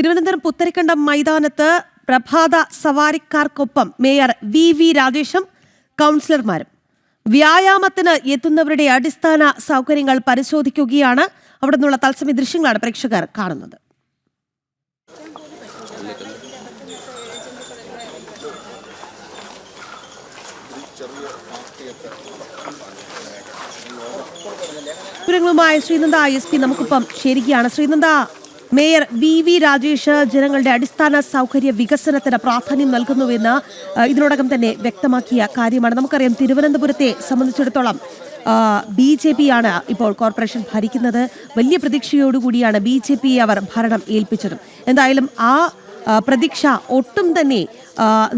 തിരുവനന്തപുരം പുത്തരിക്കണ്ടം മൈതാനത്ത് പ്രഭാത സവാരിക്കാർക്കൊപ്പം മേയർ വി വി രാജേഷും കൗൺസിലർമാരും. വ്യായാമത്തിന് എത്തുന്നവരുടെ അടിസ്ഥാന സൗകര്യങ്ങൾ പരിശോധിക്കുകയാണ് അവിടെ നിന്നുള്ള തത്സമയ ദൃശ്യങ്ങളാണ് പ്രേക്ഷകർ കാണുന്നത്. ശ്രീനന്ദ എസ് പി നമുക്കിപ്പം ശരിക്കാണ് Sreenanda mayor V V Rajesh ജനങ്ങളുടെ അടിസ്ഥാന സൗകര്യ വികസനത്തിന് പ്രാധാന്യം നൽകുന്നുവെന്ന് ഇതിനോടകം തന്നെ വ്യക്തമാക്കിയ കാര്യമാണ്. നമുക്കറിയാം തിരുവനന്തപുരത്തെ സംബന്ധിച്ചിടത്തോളം ബി ജെ പി ആണ് ഇപ്പോൾ കോർപ്പറേഷൻ ഭരിക്കുന്നത്. വലിയ പ്രതീക്ഷയോടുകൂടിയാണ് ബി ജെ പി അവർ ഭരണം ഏൽപ്പിച്ചതും. എന്തായാലും ആ പ്രതീക്ഷ ഒട്ടും തന്നെ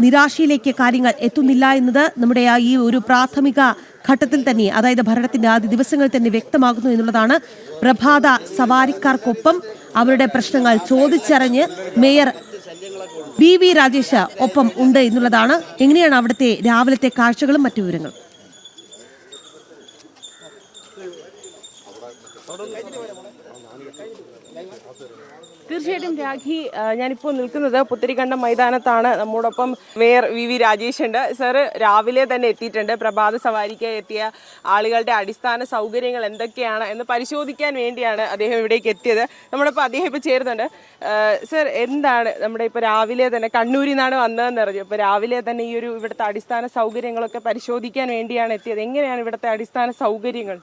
നിരാശയിലേക്ക് കാര്യങ്ങൾ എത്തുന്നില്ല എന്നത് നമ്മുടെ ആ ഈ ഒരു പ്രാഥമിക ഘട്ടത്തിൽ തന്നെ അതായത് ഭരണത്തിന്റെ ആദ്യ ദിവസങ്ങളിൽ തന്നെ വ്യക്തമാകുന്നു എന്നുള്ളതാണ് പ്രഭാത സവാരിക്കാർക്കൊപ്പം അവരുടെ പ്രശ്നങ്ങൾ ചോദിച്ചറിഞ്ഞ് മേയർ ബി വി രാജേഷ് ഒപ്പം ഉണ്ട് എന്നുള്ളതാണ്. എങ്ങനെയാണ് അവിടുത്തെ രാവിലത്തെ കാഴ്ചകളും മറ്റു വിവരങ്ങളും? തീർച്ചയായിട്ടും രാഖി ഞാനിപ്പോൾ നിൽക്കുന്നത് പുത്തിരിക്കണ്ട മൈതാനത്താണ്. നമ്മോടൊപ്പം മേയർ വി വി രാജേഷ് ഉണ്ട്. സാറ് രാവിലെ തന്നെ എത്തിയിട്ടുണ്ട്. പ്രഭാത സവാരിക്ക് എത്തിയ ആളുകളുടെ അടിസ്ഥാന സൗകര്യങ്ങൾ എന്തൊക്കെയാണ് എന്ന് പരിശോധിക്കാൻ വേണ്ടിയാണ് അദ്ദേഹം ഇവിടേക്ക് എത്തിയത്. നമ്മളിപ്പോൾ അദ്ദേഹം ഇപ്പോൾ ചേരുന്നുണ്ട്. സർ എന്താണ് നമ്മുടെ ഇപ്പോൾ രാവിലെ തന്നെ കണ്ണൂരിൽ നിന്നാണ് വന്നതെന്ന് അറിഞ്ഞു. ഇപ്പോൾ രാവിലെ തന്നെ ഈ ഒരു ഇവിടുത്തെ അടിസ്ഥാന സൗകര്യങ്ങളൊക്കെ പരിശോധിക്കാൻ വേണ്ടിയാണ് എത്തിയത്. എങ്ങനെയാണ് ഇവിടുത്തെ അടിസ്ഥാന സൗകര്യങ്ങൾ?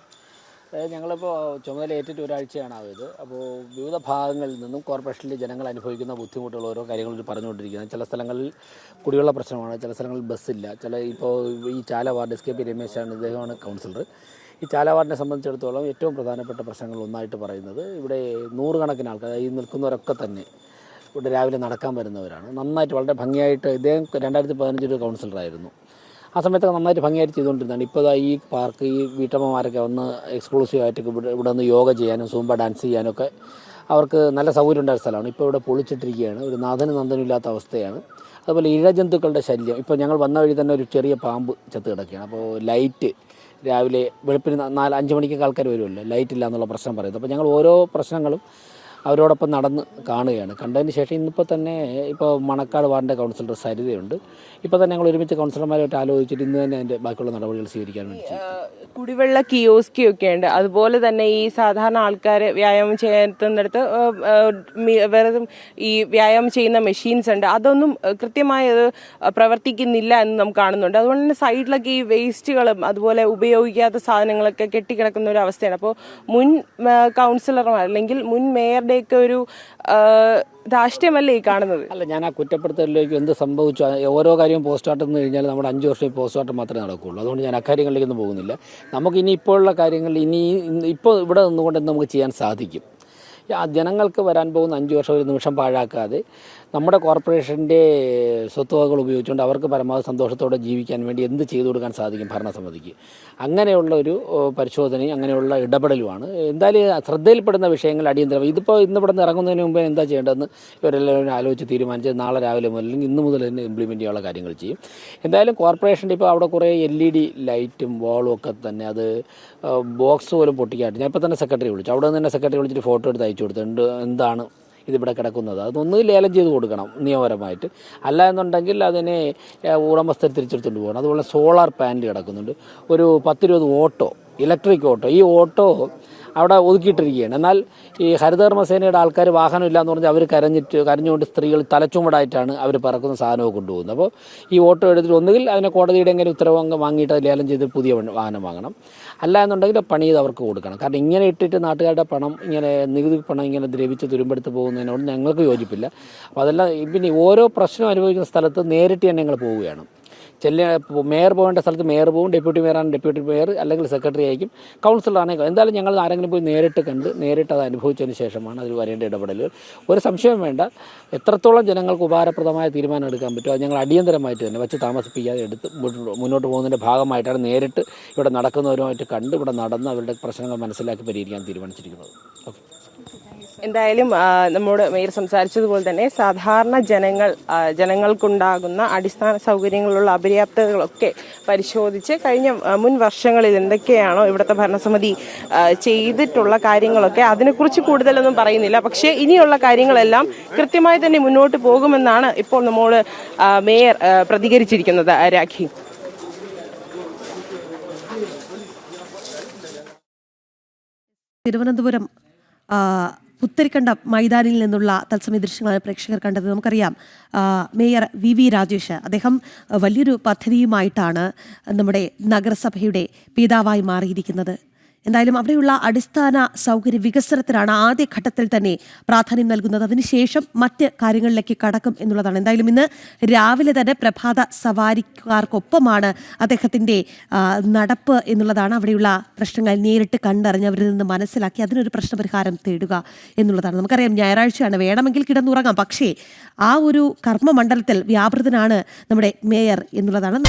ഞങ്ങളിപ്പോൾ ചുമതല ഏറ്റിട്ട് ഒരാഴ്ചയാണ് ആയത്. അപ്പോൾ വിവിധ ഭാഗങ്ങളിൽ നിന്നും കോർപ്പറേഷനിലെ ജനങ്ങൾ അനുഭവിക്കുന്ന ബുദ്ധിമുട്ടുകൾ ഓരോ കാര്യങ്ങൾ പറഞ്ഞുകൊണ്ടിരിക്കുന്നത് ചില സ്ഥലങ്ങളിൽ കുടിവെള്ള പ്രശ്നമാണ് ചില സ്ഥലങ്ങളിൽ ബസ്സില്ല ചില ഇപ്പോൾ ഈ Chala ward S K P രമേശാണ് ഇദ്ദേഹമാണ് കൗൺസിലർ ഈ ചാല വാർഡിനെ സംബന്ധിച്ചിടത്തോളം ഏറ്റവും പ്രധാനപ്പെട്ട പ്രശ്നങ്ങൾ ഒന്നായിട്ട് പറയുന്നത് ഇവിടെ നൂറുകണക്കിന് ആൾക്കാർ ഈ നിൽക്കുന്നവരൊക്കെ തന്നെ ഇവിടെ രാവിലെ നടക്കാൻ വരുന്നവരാണ്. നന്നായിട്ട് വളരെ ഭംഗിയായിട്ട് ഇദ്ദേഹം രണ്ടായിരത്തി പതിനഞ്ചിൽ കൗൺസിലറായിരുന്നു ആ സമയത്തൊക്കെ നന്നായിട്ട് ഭംഗിയായിട്ട് ചെയ്തുകൊണ്ടിരുന്നതാണ്. ഇപ്പോൾ ഈ പാർക്ക് ഈ വീട്ടമ്മമാരൊക്കെ വന്ന് എക്സ്ക്ലൂസീവ് ആയിട്ട് ഇവിടെ ഇവിടെ നിന്ന് യോഗ ചെയ്യാനും സൂമ്പ ഡാൻസ് ചെയ്യാനും ഒക്കെ അവർക്ക് നല്ല സൗകര്യം ഉണ്ടായ സ്ഥലമാണ്. ഇപ്പോൾ ഇവിടെ പൊളിച്ചിട്ടിരിക്കുകയാണ്. ഒരു നാഥനും നന്ദനും ഇല്ലാത്ത അവസ്ഥയാണ്. അതുപോലെ ഇഴജന്തുക്കളുടെ ശല്യം. ഇപ്പോൾ ഞങ്ങൾ വന്ന വഴി തന്നെ ഒരു ചെറിയ പാമ്പ് ചത്ത് കിടക്കുകയാണ്. അപ്പോൾ ലൈറ്റ് രാവിലെ വെളുപ്പിന് നാല് അഞ്ച് മണിക്കൊക്കെ ആൾക്കാർ വരുമല്ലോ. ലൈറ്റ് ഇല്ല എന്നുള്ള പ്രശ്നം പറയുന്നത് അപ്പോൾ ഞങ്ങൾ ഓരോ പ്രശ്നങ്ങളും അവരോടൊപ്പം നടന്ന് കാണുകയാണ്. കണ്ടതിന് ശേഷം ഇന്നിപ്പോൾ തന്നെ ഇപ്പോൾ മണക്കാട് വാർഡിന്റെ കൗൺസിലർ സരിതയുണ്ട്. ഇപ്പോൾ തന്നെ ഞങ്ങൾ ഒരുമിച്ച് കൗൺസിലർമാരായിട്ട് ആലോചിച്ചിട്ട് ഇന്ന് തന്നെ അതിന്റെ ബാക്കിയുള്ള നടപടികൾ സ്വീകരിക്കാൻ വേണ്ടി കുടിവെള്ള കിയോസ്കി ഒക്കെ ഉണ്ട്. അതുപോലെ തന്നെ ഈ സാധാരണ ആൾക്കാർ വ്യായാമം ചെയ്യുന്നിടത്ത് വേറെ ഈ വ്യായാമം ചെയ്യുന്ന മെഷീൻസ് ഉണ്ട്. അതൊന്നും കൃത്യമായി അത് പ്രവർത്തിക്കുന്നില്ല എന്ന് നമുക്ക് കാണുന്നുണ്ട്. അതുകൊണ്ട് തന്നെ സൈഡിലൊക്കെ ഈ വേസ്റ്റുകളും അതുപോലെ ഉപയോഗിക്കാത്ത സാധനങ്ങളൊക്കെ കെട്ടിക്കിടക്കുന്ന ഒരു അവസ്ഥയാണ്. അപ്പോൾ മുൻ കൗൺസിലർമാർ അല്ലെങ്കിൽ മുൻ മേയറുടെയൊക്കെ ഒരു ധാർഷ്ട്യമല്ലേ ഈ കാണുന്നത്? അല്ല ഞാൻ ആ കുറ്റപ്പെടുത്തലിലേക്ക് എന്ത് സംഭവിച്ചു? ഓരോ കാര്യവും പോസ്റ്റ്മോർട്ടം എന്ന് കഴിഞ്ഞാൽ നമ്മുടെ അഞ്ച് വർഷം പോസ്റ്റ്മോർട്ടം മാത്രമേ നടക്കുകയുള്ളൂ. അതുകൊണ്ട് ഞാൻ അക്കാര്യങ്ങളിലേക്കൊന്നും പോകുന്നില്ല. നമുക്ക് ഇനി ഇപ്പോഴുള്ള കാര്യങ്ങൾ ഇനി ഇപ്പോൾ ഇവിടെ നിന്നുകൊണ്ട് നമുക്ക് ചെയ്യാൻ സാധിക്കും? ജനങ്ങൾക്ക് വരാൻ പോകുന്ന അഞ്ച് വർഷം ഒരു നിമിഷം പാഴാക്കാതെ നമ്മുടെ കോർപ്പറേഷന്റെ സ്വത്തുവകകൾ ഉപയോഗിച്ചുകൊണ്ട് അവർക്ക് പരമാവധി സന്തോഷത്തോടെ ജീവിക്കാൻ വേണ്ടി എന്ത് ചെയ്തു കൊടുക്കാൻ സാധിക്കും ഭരണസമിതിക്ക്? അങ്ങനെയുള്ള ഒരു പരിശോധനയും അങ്ങനെയുള്ള ഇടപെടലുമാണ്. എന്തായാലും ശ്രദ്ധയിൽപ്പെടുന്ന വിഷയങ്ങൾ അടിയന്തരം ഇതിപ്പോൾ ഇന്ന് ഇവിടെ നിന്ന് ഇറങ്ങുന്നതിന് മുമ്പ് എന്താ ചെയ്യേണ്ടതെന്ന് ഇവരെല്ലാവരും ആലോചിച്ച് തീരുമാനിച്ച് നാളെ രാവിലെ മുതൽ ഇന്ന് മുതൽ തന്നെ ഇംപ്ലിമെന്റ് ചെയ്യാനുള്ള കാര്യങ്ങൾ ചെയ്യും. എന്തായാലും കോർപ്പറേഷന്റെ ഇപ്പോൾ അവിടെ കുറേ എൽ ഇ ഡി ലൈറ്റും വാളും ഒക്കെ തന്നെ അത് ബോക്സ് പോലും പൊട്ടിക്കാട്ട് ഞാൻ ഇപ്പോൾ തന്നെ സെക്രട്ടറി വിളിച്ചു. അവിടെ നിന്ന് തന്നെ സെക്രട്ടറി വിളിച്ചിട്ട് ഫോട്ടോ എടുത്ത് അയച്ചു കൊടുത്തിട്ടുണ്ട് എന്താണ് ഇതിവിടെ കിടക്കുന്നത്. അതൊന്ന് ലേലം ചെയ്ത് കൊടുക്കണം നിയമപരമായിട്ട്. അല്ല എന്നുണ്ടെങ്കിൽ അതിനെ ഉടമസ്ഥർ തിരിച്ചെടുത്തുകൊണ്ട് പോകണം. അതുപോലെ സോളാർ പാനൽ കിടക്കുന്നുണ്ട്. ഒരു പത്തിരുപത് ഓട്ടോ ഇലക്ട്രിക് ഓട്ടോ. ഈ ഓട്ടോ അവിടെ ഒതുക്കിയിട്ടിരിക്കുകയാണ്. എന്നാൽ ഈ ഹരിതകർമ്മസേനയുടെ ആൾക്കാർ വാഹനം എന്ന് പറഞ്ഞാൽ അവർ കരഞ്ഞിട്ട് കരഞ്ഞുകൊണ്ട് സ്ത്രീകൾ തലച്ചുമടായിട്ടാണ് അവർ പറക്കുന്ന സാധനമൊക്കെ കൊണ്ടുപോകുന്നത്. അപ്പോൾ ഈ ഓട്ടോ എടുത്തിട്ട് ഒന്നുകിൽ അതിനെ കോടതിയുടെ എങ്ങനെ ഉത്തരവ് വാങ്ങിയിട്ട് ലേലം ചെയ്ത് പുതിയ വാഹനം വാങ്ങണം. അല്ല എന്നുണ്ടെങ്കിൽ പണി ചെയ്ത് അവർക്ക് കൊടുക്കണം. കാരണം ഇങ്ങനെ ഇട്ടിട്ട് നാട്ടുകാരുടെ പണം ഇങ്ങനെ നികുതി പണം ഇങ്ങനെ ദ്രവിച്ച് തുരുമ്പെടുത്ത് പോകുന്നതിനോട് ഞങ്ങൾക്ക് യോജിപ്പില്ല. അപ്പോൾ അതെല്ലാം പിന്നെ ഓരോ പ്രശ്നം അനുഭവിക്കുന്ന സ്ഥലത്ത് നേരിട്ട് തന്നെ ഞങ്ങൾ പോവുകയാണ്. ചെല്ല മേയർ പോകേണ്ട സ്ഥലത്ത് മേയർ പോകും ഡെപ്യൂട്ടി മേയറാണ് ഡെപ്യൂട്ടി മേയർ അല്ലെങ്കിൽ സെക്രട്ടറി ആയിരിക്കും കൗൺസിലറാണെങ്കിൽ എന്തായാലും ഞങ്ങൾ ആരെങ്കിലും പോയി നേരിട്ട് കണ്ട് നേരിട്ട് അത് അനുഭവിച്ചതിന് ശേഷമാണ് അതിൽ വരേണ്ട ഇടപെടലുകൾ. ഒരു സംശയം വേണ്ട. എത്രത്തോളം ജനങ്ങൾക്ക് ഉപകാരപ്രദമായ തീരുമാനം എടുക്കാൻ പറ്റുമോ? അത് ഞങ്ങൾ അടിയന്തരമായിട്ട് തന്നെ വെച്ച് താമസിപ്പിക്കാതെ എടുത്ത് മുന്നോട്ട് പോകുന്നതിന്റെ ഭാഗമായിട്ടാണ് നേരിട്ട് ഇവിടെ നടക്കുന്നവരുമായിട്ട് കണ്ട് ഇവിടെ നടന്ന് അവരുടെ പ്രശ്നങ്ങൾ മനസ്സിലാക്കി പരിഹരിക്കാൻ തീരുമാനിച്ചിരിക്കുന്നത്. ഓക്കെ. എന്തായാലും നമ്മോട് മേയർ സംസാരിച്ചതുപോലെ തന്നെ സാധാരണ ജനങ്ങൾ ജനങ്ങൾക്കുണ്ടാകുന്ന അടിസ്ഥാന സൗകര്യങ്ങളുള്ള അപര്യാപ്തതകളൊക്കെ പരിശോധിച്ച് കഴിഞ്ഞ മുൻ വർഷങ്ങളിൽ എന്തൊക്കെയാണോ ഇവിടുത്തെ ഭരണസമിതി ചെയ്തിട്ടുള്ള കാര്യങ്ങളൊക്കെ അതിനെക്കുറിച്ച് കൂടുതലൊന്നും പറയുന്നില്ല. പക്ഷേ ഇനിയുള്ള കാര്യങ്ങളെല്ലാം കൃത്യമായി തന്നെ മുന്നോട്ട് പോകുമെന്നാണ് ഇപ്പോൾ നമ്മോട് മേയർ പ്രതികരിച്ചിരിക്കുന്നത്. രാഖി. തിരുവനന്തപുരം പുത്തരിക്കണ്ടം മൈതാനിൽ നിന്നുള്ള തത്സമയ ദൃശ്യങ്ങളാണ് പ്രേക്ഷകർ കണ്ടത്. നമുക്കറിയാം മേയർ വി വി രാജേഷ് അദ്ദേഹം വലിയൊരു പദ്ധതിയുമായിട്ടാണ് നമ്മുടെ നഗരസഭയുടെ പിതാവായി മാറിയിരിക്കുന്നത്. എന്തായാലും അവിടെയുള്ള അടിസ്ഥാന സൗകര്യ വികസനത്തിനാണ് ആദ്യഘട്ടത്തിൽ തന്നെ പ്രാധാന്യം നൽകുന്നത്. അതിനുശേഷം മറ്റ് കാര്യങ്ങളിലേക്ക് കടക്കും എന്നുള്ളതാണ്. എന്തായാലും ഇന്ന് രാവിലെ തന്നെ പ്രഭാത സവാരിക്കാർക്കൊപ്പമാണ് അദ്ദേഹത്തിന്റെ നടപ്പ് എന്നുള്ളതാണ് അവിടെയുള്ള പ്രശ്നങ്ങൾ നേരിട്ട് കണ്ടറിഞ്ഞ് അവരിൽ നിന്ന് മനസ്സിലാക്കി അതിനൊരു പ്രശ്നപരിഹാരം തേടുക എന്നുള്ളതാണ്. നമുക്കറിയാം ഞായറാഴ്ചയാണ്. വേണമെങ്കിൽ കിടന്നുറങ്ങാം. പക്ഷേ ആ ഒരു കർമ്മമണ്ഡലത്തിൽ വ്യാപൃതനാണ് നമ്മുടെ മേയർ എന്നുള്ളതാണ്.